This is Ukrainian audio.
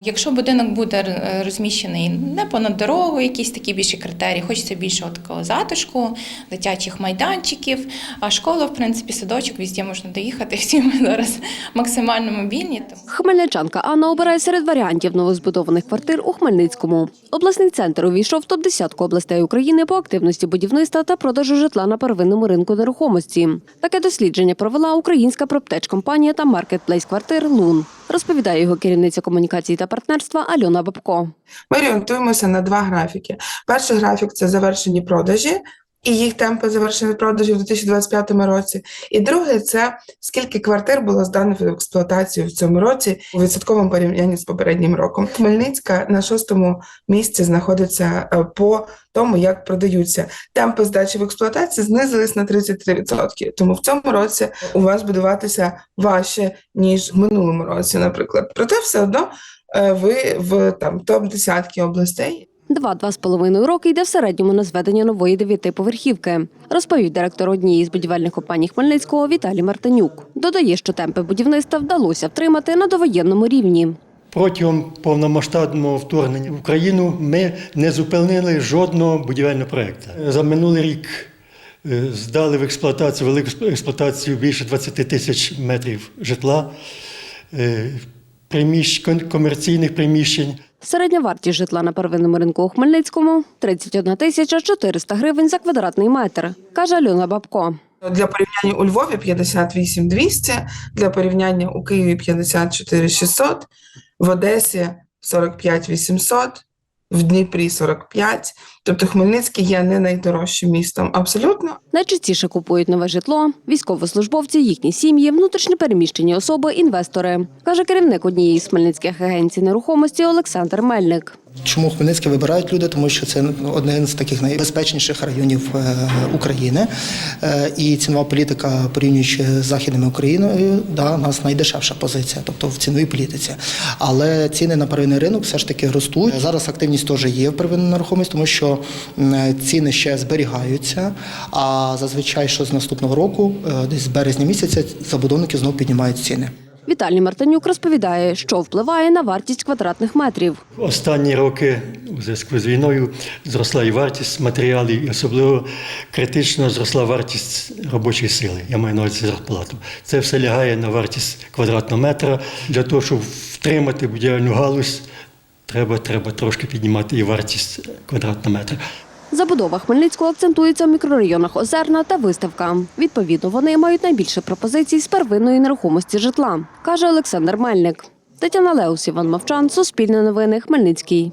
Якщо будинок буде е, розміщений не понад дорогу, якісь такі більші критерії, хочеться більшого такого затишку, дитячих майданчиків. А школа, в принципі, садочок, візді можна доїхати. Всі ми зараз максимально мобільні. Хмельничанка Анна обирає серед варіантів новозбудованих квартир у Хмельницькому. Обласний центр увійшов в топ-10 областей України по активності будівництва та продажу житла на первинному ринку нерухомості. Таке дослідження провела українська проптеч-компанія та маркетплейс квартир Лун. Розповідає його керівниця комунікації та партнерства Альона Бабко. Ми орієнтуємося на два графіки. Перший графік це завершені продажі і їх темпи завершення продажів у 2025 році. І другий це скільки квартир було здано в експлуатацію в цьому році у відсотковому порівнянні з попереднім роком. Хмельницька на шостому місці знаходиться е, по тому, як продаються. Темпи здачі в експлуатацію знизились на 33%. Тому в цьому році у вас будуватися важче ніж в минулому році, наприклад. Проте все одно е, ви в там топ десятки областей. Два-два з половиною роки йде в середньому на зведення нової дев'ятиповерхівки, розповів директор однієї з будівельних компаній Хмельницького Віталій Мартинюк. Додає, що темпи будівництва вдалося втримати на довоєнному рівні. Протягом повномасштабного вторгнення в Україну ми не зупинили жодного будівельного проєкту. За минулий рік е, здали в експлуатацію, велику експлуатацію більше 20 тисяч метрів житла, е, приміщ, комерційних приміщень. Середня вартість житла на первинному ринку у Хмельницькому 31 тисяча 400 гривень за квадратний метр, каже Альона Бабко. Для порівняння у Львові 58 200, для порівняння у Києві 54 600, в Одесі 45 800, в Дніпрі 45. Тобто Хмельницький є не найдорожчим містом. Абсолютно. Найчастіше купують нове житло, військовослужбовці, їхні сім'ї, внутрішньопереміщені особи, інвестори, каже керівник однієї з хмельницьких агенцій нерухомості Олександр Мельник. Чому Хмельницький вибирають люди? Тому що це один з таких найбезпечніших районів е, України. Е, І цінова політика, порівнюючи з Західною Україною, да, у нас найдешевша позиція, тобто в ціновій політиці. Але ціни на первинний ринок все ж таки ростуть. Зараз активність теж є в первинній нерухомості, тому що ціни ще зберігаються. А зазвичай, що з наступного року, е, десь з березня місяця, забудовники знову піднімають ціни. Віталій Мартинюк розповідає, що впливає на вартість квадратних метрів. Останні роки у зв'язку з війною зросла і вартість матеріалів, і особливо критично зросла вартість робочої сили. Я маю на увазі зарплату. Це все лягає на вартість квадратного метра. Для того, щоб втримати будівельну галузь, треба, треба трошки піднімати і вартість квадратного метра. Забудова Хмельницького акцентується в мікрорайонах Озерна та Виставка. Відповідно, вони мають найбільше пропозицій з первинної нерухомості житла, каже Олександр Мельник. Тетяна Леус, Іван Мовчан, Суспільне новини, Хмельницький.